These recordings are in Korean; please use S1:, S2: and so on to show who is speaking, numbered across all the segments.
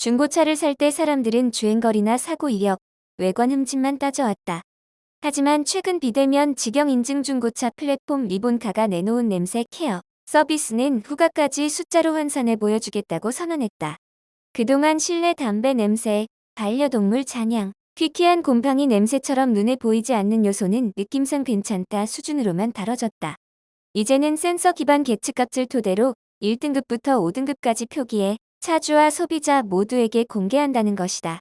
S1: 중고차를 살 때 사람들은 주행거리나 사고 이력, 외관 흠집만 따져왔다. 하지만 최근 비대면 직영 인증 중고차 플랫폼 리본카가 내놓은 냄새 케어 서비스는 후가까지 숫자로 환산해 보여주겠다고 선언했다. 그동안 실내 담배 냄새, 반려동물 잔향, 퀴퀴한 곰팡이 냄새처럼 눈에 보이지 않는 요소는 느낌상 괜찮다 수준으로만 다뤄졌다. 이제는 센서 기반 계측값을 토대로 1등급부터 5등급까지 표기해 차주와 소비자 모두에게 공개한다는 것이다.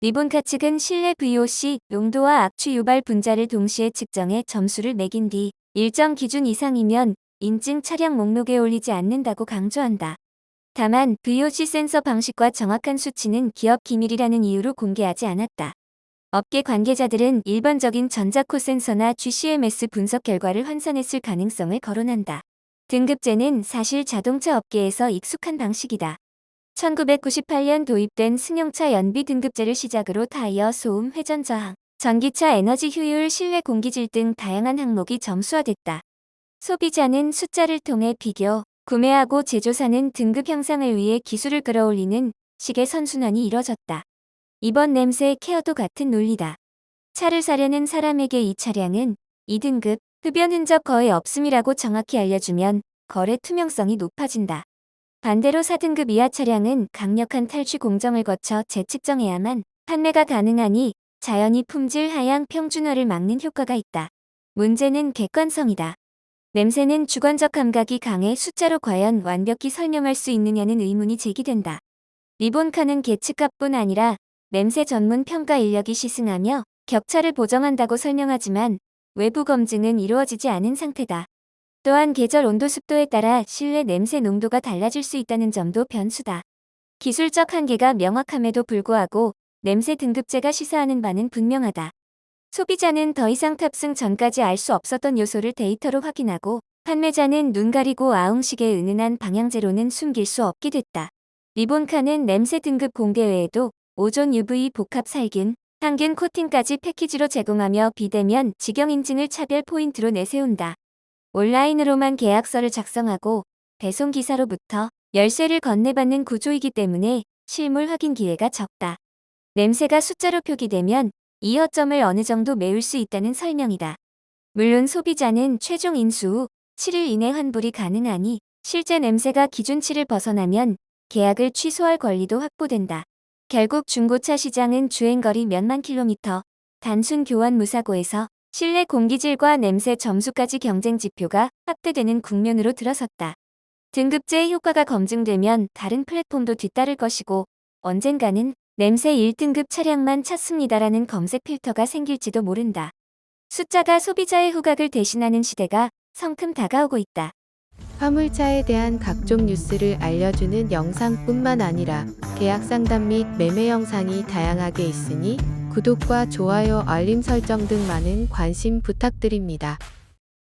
S1: 리본카 측은 실내 VOC 농도와 악취 유발 분자를 동시에 측정해 점수를 매긴 뒤 일정 기준 이상이면 인증 차량 목록에 올리지 않는다고 강조한다. 다만 VOC 센서 방식과 정확한 수치는 기업 기밀이라는 이유로 공개하지 않았다. 업계 관계자들은 일반적인 전자코 센서나 GCMS 분석 결과를 환산했을 가능성을 거론한다. 등급제는 사실 자동차 업계에서 익숙한 방식이다. 1998년 도입된 승용차 연비 등급제를 시작으로 타이어 소음 회전 저항, 전기차 에너지 효율, 실내 공기질 등 다양한 항목이 점수화됐다. 소비자는 숫자를 통해 비교, 구매하고 제조사는 등급 향상을 위해 기술을 끌어올리는 식의 선순환이 이뤄졌다. 이번 냄새 케어도 같은 논리다. 차를 사려는 사람에게 이 차량은 2등급, 흡연 흔적 거의 없음이라고 정확히 알려주면 거래 투명성이 높아진다. 반대로 4등급 이하 차량은 강력한 탈취 공정을 거쳐 재측정해야만 판매가 가능하니 자연히 품질 하향 평준화를 막는 효과가 있다. 문제는 객관성이다. 냄새는 주관적 감각이 강해 숫자로 과연 완벽히 설명할 수 있느냐는 의문이 제기된다. 리본카는 계측값뿐 아니라 냄새 전문 평가 인력이 시승하며 격차를 보정한다고 설명하지만 외부 검증은 이루어지지 않은 상태다. 또한 계절 온도 습도에 따라 실내 냄새 농도가 달라질 수 있다는 점도 변수다. 기술적 한계가 명확함에도 불구하고 냄새 등급제가 시사하는 바는 분명하다. 소비자는 더 이상 탑승 전까지 알 수 없었던 요소를 데이터로 확인하고 판매자는 눈 가리고 아웅식의 은은한 방향제로는 숨길 수 없게 됐다. 리본카는 냄새 등급 공개 외에도 오존 UV 복합 살균, 항균 코팅까지 패키지로 제공하며 비대면 직영 인증을 차별 포인트로 내세운다. 온라인으로만 계약서를 작성하고 배송 기사로부터 열쇠를 건네받는 구조이기 때문에 실물 확인 기회가 적다. 냄새가 숫자로 표기되면 이어점을 어느 정도 메울 수 있다는 설명이다. 물론 소비자는 최종 인수 후 7일 이내 환불이 가능하니 실제 냄새가 기준치를 벗어나면 계약을 취소할 권리도 확보된다. 결국 중고차 시장은 주행거리 몇만 킬로미터, 단순 교환 무사고에서 실내 공기질과 냄새 점수까지 경쟁 지표가 확대되는 국면으로 들어섰다. 등급제의 효과가 검증되면 다른 플랫폼도 뒤따를 것이고 언젠가는 냄새 1등급 차량만 찾습니다라는 검색 필터가 생길지도 모른다. 숫자가 소비자의 후각을 대신하는 시대가 성큼 다가오고 있다.
S2: 화물차에 대한 각종 뉴스를 알려주는 영상뿐만 아니라 계약 상담 및 매매 영상이 다양하게 있으니 구독과 좋아요, 알림 설정 등 많은 관심 부탁드립니다.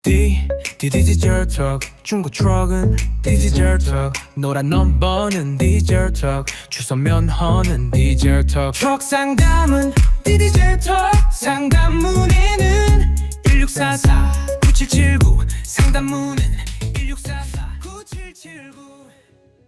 S3: D D 디지털 톡 중고 트럭은 디지털 톡 노란 넘버는 디지털 톡 주소 면허는 디지털 톡톡 상담은 디지털 톡 상담 문의는 1644 9779 상담 문은 1644 9779